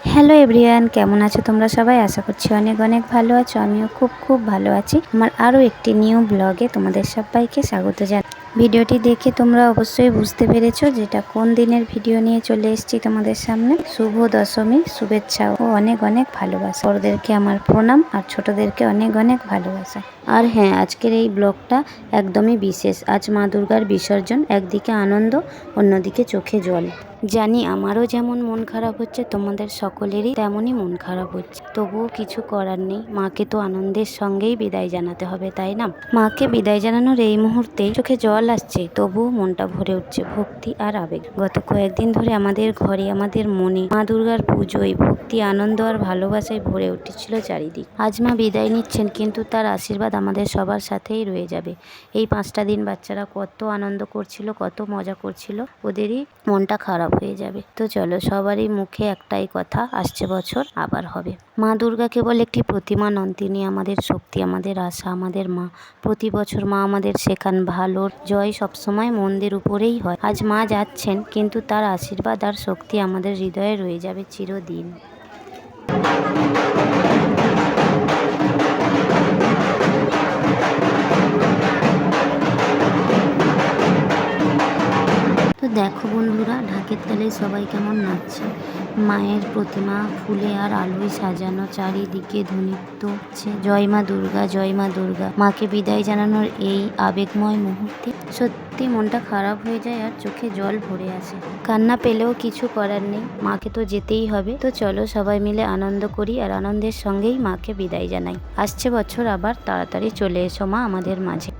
Hello everyone কেমন আছো তোমরা সবাই? আশা করছি অনেক অনেক ভালো আছো। আমিও খুব খুব ভালো আছি। আমার আরও একটি নিউ ব্লগে তোমাদের সবাইকে স্বাগত জানাই ভিডিওটি দেখে তোমরা অবশ্যই বুঝতে পেরেছ যেটা কোন দিনের ভিডিও নিয়ে চলে এসেছি তোমাদের সামনে। শুভ দশমী, শুভেচ্ছা ও অনেক অনেক ভালোবাসা। বড়দেরকে আমার প্রণাম আর ছোটদেরকে অনেক অনেক ভালোবাসা। আর হ্যাঁ আজকের এই ব্লগটা একদমই বিশেষ। আজ মা দুর্গার বিসর্জন, একদিকে আনন্দ, অন্যদিকে চোখে জল। জানি আমারও যেমন মন খারাপ হচ্ছে, তোমাদের সকলেরই তেমনই মন খারাপ হচ্ছে। তবুও কিছু করার নেই। মাকে তো আনন্দের সঙ্গেই বিদায় জানাতে হবে, তাই না? মাকে বিদায় জানানোর এই মুহূর্তে চোখে জল আসছে, তবুও মনটা ভরে উঠছে ভক্তি আর আবেগ। গত কয়েকদিন ধরে আমাদের ঘরে, আমাদের মনে মা দুর্গার পুজোয় ভক্তি, আনন্দ আর ভালোবাসায় ভরে উঠেছিল চারিদিক। আজ মা বিদায় নিচ্ছেন, কিন্তু তার আশীর্বাদ আমাদের সবার সাথেই রয়ে যাবে। এই পাঁচটা দিন বাচ্চারা কত আনন্দ করছিল, কত মজা করছিল, ওদেরই মনটা খারাপ হয়ে যাবে। তো চলো, সবারই মুখে একটাই কথা, আসছে বছর, আবার হবে। মা দুর্গা কেবল একটি প্রতিমা নন, তিনি আমাদের শক্তি, আমাদের আশা, আমাদের মা। প্রতি বছর মা আমাদের শেখান ভালোর জয় সবসময় মন্দির উপরেই হয়। আজ মা যাচ্ছেন, কিন্তু তার আশীর্বাদ আর শক্তি আমাদের হৃদয়ে রয়ে যাবে চিরদিন। দেখো বন্ধুরা, ঢাকের তালে সবাই কেমন নাচছে। মায়ের প্রতিমা, ফুলে আর আলোয় সাজানো চারিদিকে ধ্বনিত হচ্ছে। জয় মা দুর্গা, জয় মা দুর্গা। মাকে বিদায় জানানোর এই আবেগময় মুহূর্তে সত্যি মনটা খারাপ হয়ে যায় আর চোখে জল ভরে আসে। কান্না পেলেও কিছু করার নেই। মাকে তো যেতেই হবে। তো চলো সবাই মিলে আনন্দ করি আর আনন্দের সঙ্গেই মাকে বিদায় জানাই। আসছে বছর আবার, তাড়াতাড়ি চলে এসো মা আমাদের মাঝে।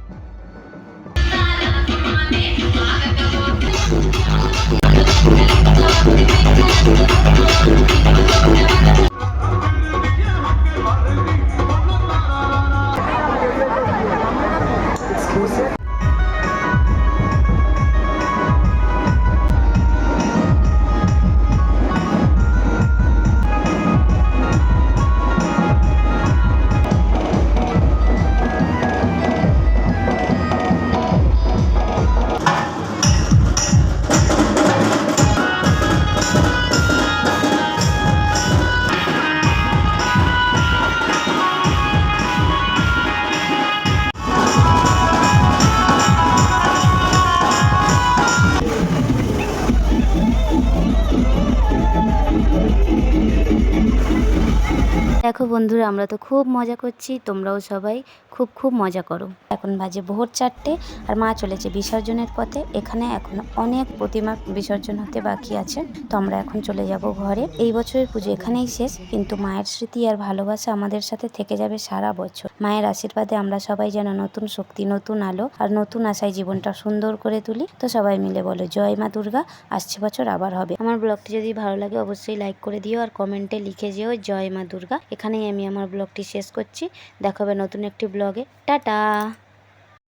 দেখো বন্ধুরা, আমরা তো খুব মজা করছি, তোমরাও সবাই খুব খুব মজা করো। এখন বাজে ভোর চারটে, আর মা চলেছে বিসর্জনের পথে। এখানে এখন অনেক প্রতিমা বিসর্জন হতে বাকি আছে। তো আমরা এখন চলে যাব ঘরে। এই বছরের পুজো এখানেই শেষ, কিন্তু মায়ের স্মৃতি আর ভালোবাসা আমাদের সাথে থেকে যাবে সারা বছর। মায়ের আশীর্বাদে আমরা সবাই যেন নতুন শক্তি, নতুন আলো আর নতুন আশায় জীবনটা সুন্দর করে তুলি। তো সবাই মিলে বলো, জয় মা দুর্গা, আসছে বছর আবার হবে। আমার ব্লগটি যদি ভালো লাগে, অবশ্যই লাইক করে দিও আর কমেন্টে লিখে যেও, জয় মা দুর্গা। এখানেই আমি আমার ব্লগটি শেষ করছি। দেখাবে নতুন একটি ব্লগে। টাটা!